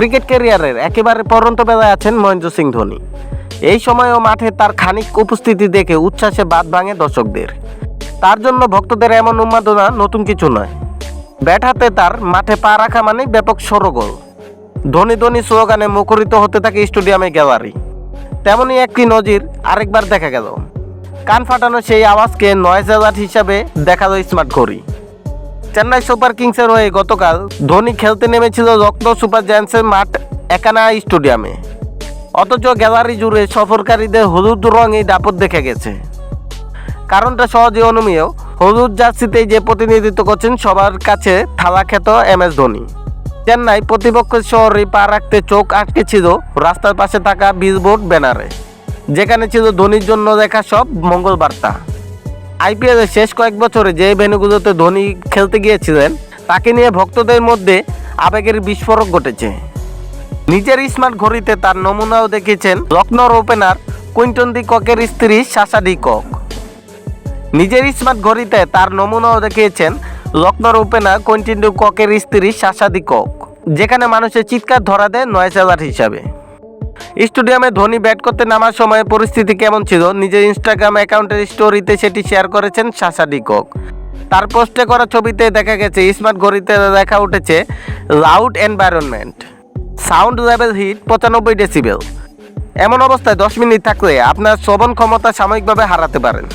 Cricket ক্যারিয়ারের একেবারে পরন্ত বেলায় আছেন মহেন্দ্র সিং ধোনি। এই সময়ও মাঠে তার খানিক উপস্থিতি দেখে উচ্ছ্বাসে বাদ ভাঙে দর্শকদের। তার জন্য ভক্তদের এমন উন্মাদনা নতুন কিছু নয়। ব্যাট হাতে তার মাঠে পা রাখা মানে ব্যাপক সরগোল। ধনী ধনী স্লোগানে মুখরিত হতে থাকে স্টেডিয়ামে গ্যালারি। তেমনই একটি নজির আরেকবার দেখা গেল। কান ফাটানো সেই আওয়াজকে নয়েজ অ্যালার্ট হিসাবে দেখাল স্মার্ট ঘড়ি। চেন্নাই সুপার কিংসের হয়ে গতকাল ধোনি খেলতে নেমেছিল লখনৌ সুপার জায়ান্টসের মাঠ একানা স্টেডিয়ামে। অথচ গ্যালারি জুড়ে সফরকারীদের হলুদ রঙই দাপট দেখা গেছে। কারণটা সহজে অনুমেয়, হলুদ জার্সিতেই যে প্রতিনিধিত্ব করছেন সবার কাছে থালা খ্যাত এম এস ধোনি। চেন্নাই প্রতিপক্ষের শহরে পা রাখতে চোখ আটকে ছিল রাস্তার পাশে থাকা বিলবোর্ড ব্যানারে। যেখানে ছিল ধোনির জন্য দেখা সব মঙ্গল বার্তা আইপিএলের শেষ কয়েক বছরে যে ভেন্যুগুলোতে ধোনি খেলতে গিয়েছিলেন, তাকে নিয়ে ভক্তদের মধ্যে আবেগের বিস্ফোরক ঘটেছে। নিজের স্মার্ট ঘড়িতে তার নমুনাও দেখিয়েছেন লখনৌর ওপেনার কুইন্টন দি ককের স্ত্রী শাসা ডি কক। নিজের স্মার্ট ঘড়িতে তার নমুনাও দেখিয়েছেন লখনৌর ওপেনার কুইন্টন ডি ককের স্ত্রী শাসা দি কক, যেখানে মানুষের চিৎকার ধরা দেয় নয় হিসাবে। স্টেডিয়ামে ধোনি ব্যাট করতে নামার সময় পরিস্থিতি কেমন ছিল? নিজের ইনস্টাগ্রাম অ্যাকাউন্টের স্টোরিতে সেটি শেয়ার করেছেন শাসা ডিকক। তার পোস্টে করা ছবিতে দেখা গেছে স্মার্ট ঘড়িতে দেখা উঠেছে loud environment sound level hit পঁচানব্বই ডেসিবেল এমন অবস্থায় দশ মিনিট থাকলে আপনার শ্রবণ ক্ষমতা সাময়িকভাবে হারাতে পারেন।